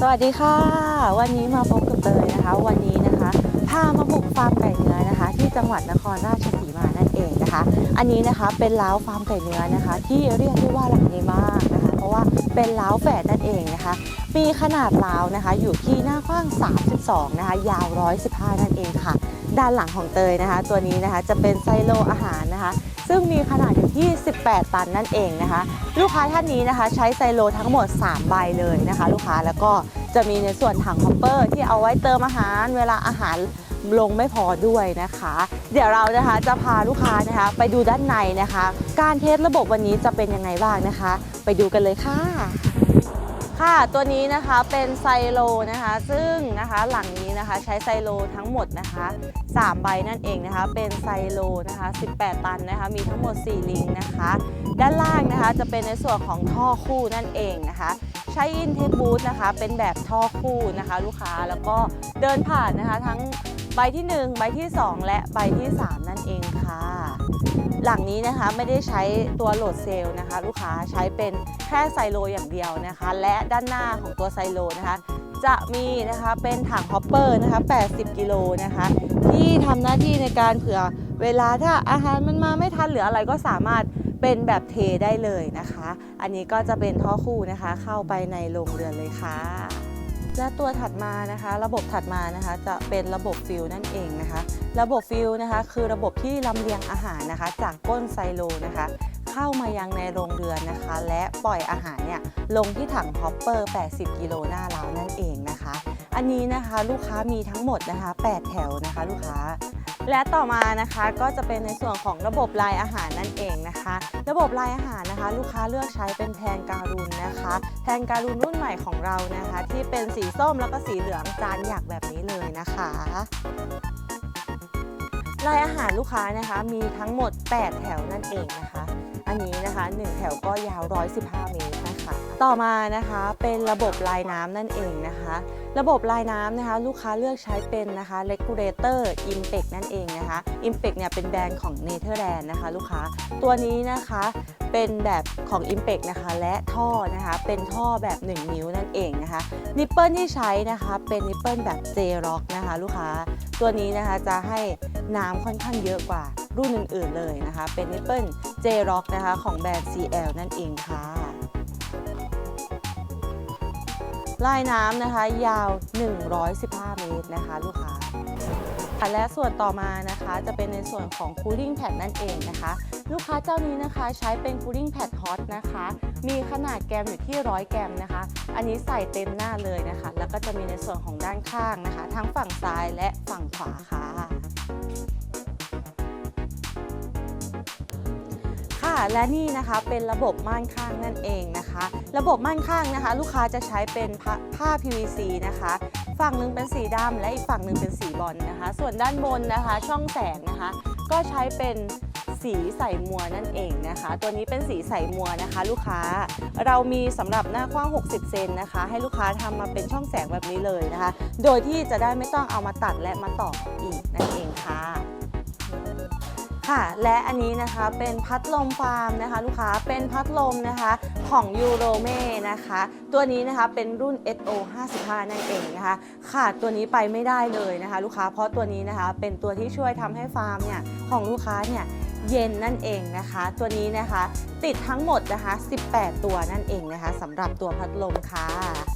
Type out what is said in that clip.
สวัสดีค่ะ วันนี้มาพบกับเตยนะคะ วันนี้นะคะพามาบุกฟาร์มไก่เนื้อนะคะ ที่จังหวัดนครราชสีมานั่นเองนะคะ อันนี้นะคะเป็นล้าวฟาร์มไก่เนื้อนะคะ ที่เรียกได้ว่าหลังใหญ่มากนะคะ เพราะว่าเป็นล้าวแฝดนั่นเองนะคะ มีขนาดล้าวนะคะ อยู่ที่หน้ากว้าง 32 นะคะ ยาว 115 นั่นเองค่ะ ด้านหลังของเตยนะคะ ตัวนี้นะคะจะเป็นไซโลอาหารนะคะ ซึ่งมีขนาดอยู่ที่ 18 ตันนั่นเองนะคะ ลูกค้าท่านนี้นะคะ ใช้ไซโลทั้งหมด 3 ใบเลยนะคะ ลูกค้าแล้วก็จะมีในส่วนถังฮอปเปอร์ที่เอาไว้เติมอาหาร เวลาอาหารลงไม่พอด้วยนะคะ เดี๋ยวเรานะคะจะพาลูกค้านะคะ ไปดูด้านในนะคะ การเทสระบบวันนี้จะเป็นยังไงบ้างนะคะ ไปดูกันเลยค่ะ ค่ะตัวนี้นะคะเป็นไซโลนะคะ ซึ่งนะคะหลังนี้นะคะใช้ไซโลทั้งหมดนะคะ3ใบนั่นเองนะคะ เป็นไซโลนะคะ 18 ตันนะคะ มีทั้งหมด 4 ลิงนะคะ ด้านล่างนะคะจะเป็นในส่วนของท่อคู่นั่นเองนะคะ ใช้อินเทคบูธนะคะ เป็นแบบท่อคู่นะคะ ลูกค้าแล้วก็เดินผ่านนะคะทั้ง ใบที่ 1 ใบที่ 2 และใบที่ 3 นั่นเองค่ะ หลังนี้นะคะไม่ได้ใช้ตัวโหลดเซลล์นะคะ ลูกค้าใช้เป็นแค่ไซโลอย่างเดียวนะคะ และด้านหน้าของตัวไซโลนะคะ จะมีนะคะเป็นถังฮอปเปอร์นะคะ 80 กิโลนะคะ ที่ทำหน้าที่ในการเผื่อเวลาถ้าอาหารมันมาไม่ทันหรืออะไรก็สามารถเป็นแบบเทได้เลยนะคะ อันนี้ก็จะเป็นท่อคู่นะคะเข้าไปในโรงเรือนเลยค่ะ และตัวถัดมานะคะ ระบบถัดมานะคะ จะเป็นระบบฟิลนั่นเองนะคะ ระบบฟิลนะคะ คือระบบที่ลำเลียงอาหารนะคะ จากก้นไซโลนะคะ เข้ามายังในโรงเรือนนะคะ และปล่อยอาหารเนี่ยลงที่ถังฮอปเปอร์ 80 กิโลหน้าร้าวนั่นเองนะคะ อันนี้นะคะลูกค้ามีทั้งหมดนะคะ 8 แถวนะคะ ลูกค้าและต่อมานะคะก็จะเป็นในส่วนของระบบลายอาหารนั่นเองนะคะ ระบบลายอาหารนะคะ ลูกค้าเลือกใช้เป็นแทนการุณนะคะ แทนการุนรุ่นใหม่ของเรานะคะ ที่เป็นสีส้มแล้วก็สีเหลืองจานหยักแบบนี้เลยนะคะลายอาหารลูกค้านะคะมีทั้งหมด 8 แถวนั่นเองนะคะ อันนี้นะคะ 1 แถวก็ยาว 115 เมตร ต่อมานะคะเป็นระบบลายน้ำนั่นเองนะคะ ระบบลายน้ำนะคะลูกค้าเลือกใช้เป็นนะคะ regulator impact นั่นเองนะคะ impact เนี่ยเป็นแบรนด์ของเนเธอร์แลนด์นะคะลูกค้าตัวนี้นะคะเป็นแบบของ impact นะคะและท่อนะคะเป็นท่อแบบ 1 นิ้วนั่นเองนะคะนิปเปิลที่ใช้นะคะเป็นนิปเปิลแบบ J Rock นะคะลูกค้าตัวนี้นะคะจะให้น้ำค่อนข้างเยอะกว่ารุ่นอื่นๆเลยนะคะ เป็นนิปเปิล J Rock นะคะของแบรนด์ CL นั่นเองค่ะ ลายน้ำนะคะ ยาว 115 เมตรนะคะ ลูกค้าค่ะและส่วนต่อมานะคะจะเป็นในส่วนของ cooling pad นั่นเองนะคะ ลูกค้าเจ้านี้นะคะใช้เป็น cooling pad hot นะคะ มีขนาดแกมอยู่ที่ 100 แกมนะคะ อันนี้ใส่เต็มหน้าเลยนะคะ แล้วก็จะมีในส่วนของด้านข้างนะคะ ทั้งฝั่งซ้ายและฝั่งขวาค่ะ และนี่นะคะเป็นระบบม่านข้างนั่นเองนะคะ ระบบม่านข้างนะคะ ลูกค้าจะใช้เป็นผ้า PVC นะคะ ฝั่งหนึ่งเป็นสีดำและอีกฝั่งหนึ่งเป็นสีบอลนะคะ ส่วนด้านบนนะคะ ช่องแสงนะคะ ก็ใช้เป็นสีใส่มัวนั่นเองนะคะ ตัวนี้เป็นสีใส่มัวนะคะ ลูกค้าเรามีสำหรับหน้ากว้าง 60 เซนนะคะ ให้ลูกค้าทำมาเป็นช่องแสงแบบนี้เลยนะคะ โดยที่จะได้ไม่ต้องเอามาตัดและมาต่ออีกนั่นเองค่ะ ค่ะ และอันนี้นะคะเป็นพัดลมฟาร์มนะคะ ลูกค้าเป็นพัดลมนะคะของยูโรเม่นะคะ ตัวนี้นะคะเป็นรุ่น SO 55นั่นเองนะคะขาดตัวนี้ไปไม่ได้เลยนะคะ ลูกค้าเพราะตัวนี้นะคะเป็นตัวที่ช่วยทำให้ฟาร์มเนี่ยของลูกค้าเนี่ยเย็นนั่นเองนะคะ ตัวนี้นะคะติดทั้งหมดนะคะ 18 ตัวนั่นเองนะคะสำหรับตัวพัดลมค่ะ